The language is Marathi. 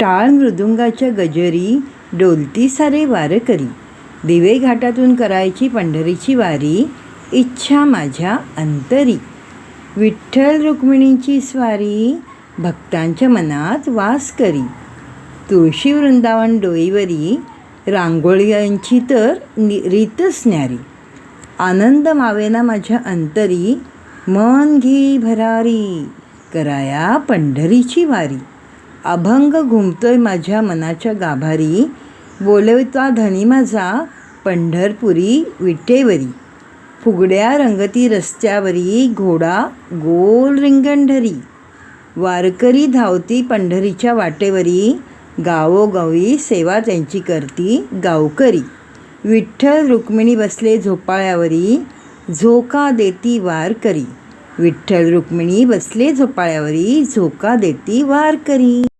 टाळ मृदुंगाच्या गजरी डोलती सारे वारकरी दिवे घाटातून करायची पंढरीची वारी इच्छा माझ्या अंतरी. विठ्ठल रुक्मिणीची स्वारी भक्तांच्या मनात वास करी. तुळशी वृंदावन डोईवरी रांगोळ्यांची तर नि रीतच न्यारी. आनंद मावेना माझ्या अंतरी मन घे भरारी कराया पंढरीची वारी. अभंग घुमतोय माझ्या मनाच्या गाभारी बोलवता धनी माझा पंढरपुरी विटेवरी. फुगड्या रंगती रस्त्यावरी घोडा गोल रिंगणधरी. वारकरी धावती पंढरीच्या वाटेवरी गावोगावी सेवा त्यांची करती गावकरी. विठ्ठल रुक्मिणी बसले झोपाळ्यावरी झोका देती वारकरी. विठ्ठल रुक्मिणी बसले झोपाळ्यावरी झोका देती वार करी